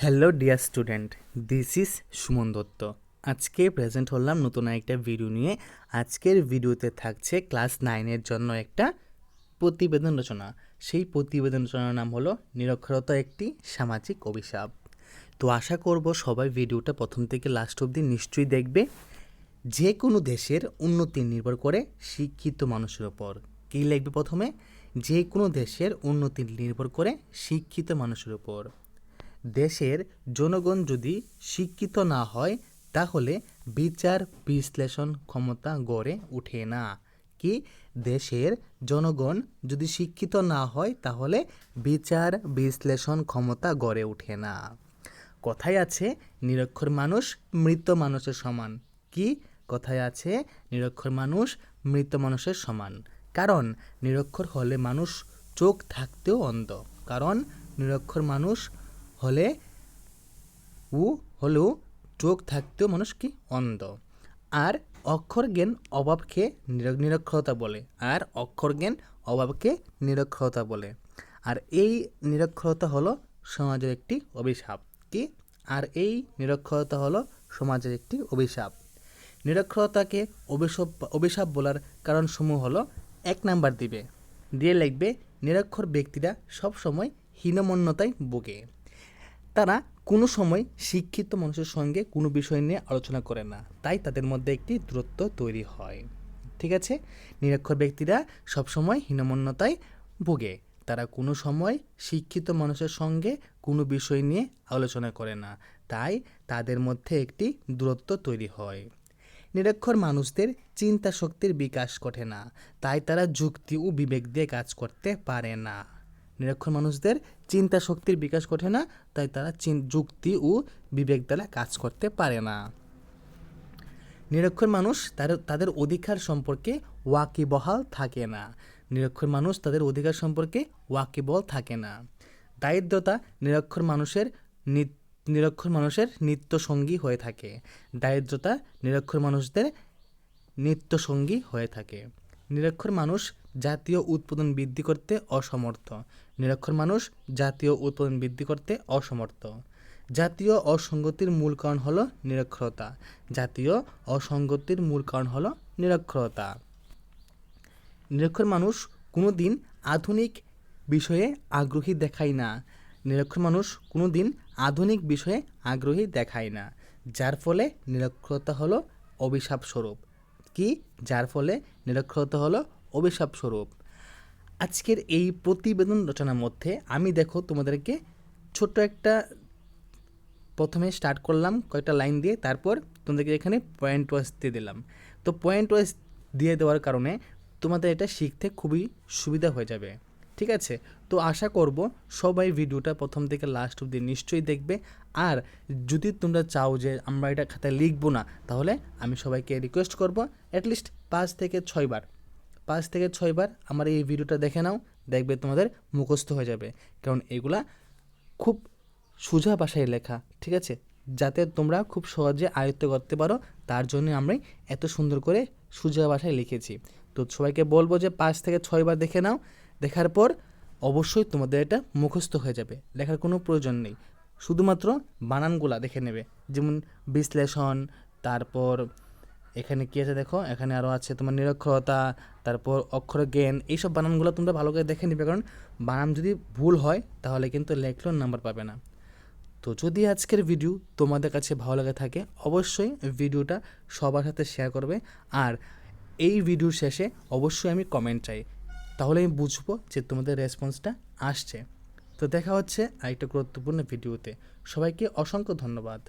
Hello dear student this is Suman Dutta আজকে present হলাম নতুন একটা ভিডিও নিয়ে। আজকের ভিডিওতে থাকছে ক্লাস নাইনের জন্য একটা প্রতিবেদন রচনা। সেই প্রতিবেদন রচনার নাম হলো নিরক্ষরতা একটি সামাজিক অভিশাপ। তো আশা করব সবাই ভিডিওটা প্রথম থেকে লাস্ট অবধি নিশ্চয়ই দেখবে। যে কোনো দেশের উন্নতি নির্ভর করে শিক্ষিত মানুষের ওপর। কী লিখবে প্রথমে? যে কোনো দেশের উন্নতি নির্ভর করে শিক্ষিত মানুষের ওপর। দেশের জনগণ যদি শিক্ষিত না হয়, তাহলে বিচার বিশ্লেষণ ক্ষমতা গড়ে ওঠে না। কি? দেশের জনগণ যদি শিক্ষিত না হয়, তাহলে বিচার বিশ্লেষণ ক্ষমতা গড়ে ওঠে না। কথায় আছে, নিরক্ষর মানুষ মৃত মানুষের সমান। কি? কথায় আছে, নিরক্ষর মানুষ মৃত মানুষের সমান। কারণ, নিরক্ষর হলে মানুষ চোখ থাকতেও অন্ধ। কারণ, নিরক্ষর মানুষ হলে উ হলেও চোখ থাকতেও মানুষ কি অন্ধ। আর অক্ষর জ্ঞান অভাবকে নির- নিরক্ষরতা বলে। আর অক্ষর জ্ঞান অভাবকে নিরক্ষরতা বলে। আর এই নিরক্ষরতা হলো সমাজের একটি অভিশাপ। কি? আর এই নিরক্ষরতা হলো সমাজের একটি অভিশাপ। নিরক্ষরতাকে অভিশাপ অভিশাপ বলার কারণসমূহ হলো এক নাম্বার দিবে। দিয়ে লিখবে, নিরক্ষর ব্যক্তিরা সবসময় হীনমন্যতায় ভোগে। তারা কোনো সময় শিক্ষিত মানুষের সঙ্গে কোনো বিষয় নিয়ে আলোচনা করে না। তাই তাদের মধ্যে একটি দূরত্ব তৈরি হয়। ঠিক আছে? নিরক্ষর ব্যক্তিরা সবসময় হীনমন্যতায় ভোগে। তারা কোনো সময় শিক্ষিত মানুষের সঙ্গে কোনো বিষয় নিয়ে আলোচনা করে না। তাই তাদের মধ্যে একটি দূরত্ব তৈরি হয়। নিরক্ষর মানুষদের চিন্তা শক্তির বিকাশ ঘটে না। তাই তারা যুক্তি ও বিবেক দিয়ে কাজ করতে পারে না। নিরক্ষর মানুষদের চিন্তা শক্তির বিকাশ ঘটে না, তাই তারা যুক্তি ও বিবেক দ্বারা কাজ করতে পারে না। নিরক্ষর মানুষ তাদের অধিকার সম্পর্কে ওয়াকিবহাল থাকে না। নিরক্ষর মানুষ তাদের অধিকার সম্পর্কে ওয়াকিবহাল থাকে না। দারিদ্রতা নিরক্ষর মানুষের নিরক্ষর মানুষের নিত্য সঙ্গী হয়ে থাকে। দারিদ্রতা নিরক্ষর মানুষদের নিত্য সঙ্গী হয়ে থাকে। নিরক্ষর মানুষ জাতীয় উৎপাদন বৃদ্ধি করতে অসমর্থ। নিরক্ষর মানুষ জাতীয় উৎপাদন বৃদ্ধি করতে অসমর্থ। জাতীয় অসঙ্গতির মূল কারণ হলো নিরক্ষরতা। জাতীয় অসঙ্গতির মূল কারণ হলো নিরক্ষরতা। নিরক্ষর মানুষ কোনো দিন আধুনিক বিষয়ে আগ্রহী দেখায় না। নিরক্ষর মানুষ কোনো দিন আধুনিক বিষয়ে আগ্রহী দেখায় না। যার ফলে নিরক্ষরতা হলো অভিশাপ স্বরূপ কি? যার ফলে নিরক্ষরতা হলো অভিশাপ স্বরূপ। আজকের এই প্রতিবেদন রচনার মধ্যে আমি দেখো তোমাদেরকে ছোট্ট একটা প্রথমে স্টার্ট করলাম, কয়েকটা লাইন দিয়ে তারপর তোমাদেরকে এখানে পয়েন্ট ওয়াইজ দিয়ে দিলাম। তো পয়েন্ট ওয়াইজ দিয়ে দেওয়ার কারণে তোমাদের এটা শিখতে খুবই সুবিধা হয়ে যাবে। ঠিক আছে? তো আশা করব সবাই ভিডিওটা প্রথম থেকে লাস্ট অবধি নিশ্চয়ই দেখবে। আর যদি তোমরা চাও যে আমরা এটা খাতায় লিখব না, তাহলে আমি সবাইকে রিকোয়েস্ট করব অ্যাটলিস্ট পাঁচ থেকে ছয়বার। পাঁচ থেকে ছয়বার আমার এই ভিডিওটা দেখে নাও, দেখবে তোমাদের মুখস্থ হয়ে যাবে। কারণ এগুলা খুব সোজা ভাষায় লেখা, ঠিক আছে? যাতে তোমরা খুব সহজে আয়ত্ত করতে পারো, তার জন্য আমরা এত সুন্দর করে সোজা ভাষায় লিখেছি। তো সবাইকে বলব যে পাঁচ থেকে ছয়বার দেখে নাও, দেখার পর অবশ্যই তোমাদের এটা মুখস্থ হয়ে যাবে, লেখার কোনো প্রয়োজন নেই। শুধুমাত্র বানানগুলা দেখে নেবে, যেমন বিশ্লেষণ, তারপর এখানে কী আছে দেখো? এখানে আরও আছে তোমার নিরক্ষরতা, তারপর অক্ষর জ্ঞান, এইসব বানানগুলো তোমরা ভালো করে দেখে নিবে। কারণ বানান যদি ভুল হয়, তাহলে কিন্তু লেখলেও নাম্বার পাবে না। তো যদি আজকের ভিডিও তোমাদের কাছে ভালো লাগে থাকে, অবশ্যই ভিডিওটা সবার সাথে শেয়ার করবে। আর এই ভিডিওর শেষে অবশ্যই আমি কমেন্ট চাই। তাহলে আমি বুঝব যে তোমাদের রেসপন্সটা আসছে। তো দেখা হচ্ছে আরেকটা গুরুত্বপূর্ণ ভিডিওতে সবাইকে অসংখ্য ধন্যবাদ।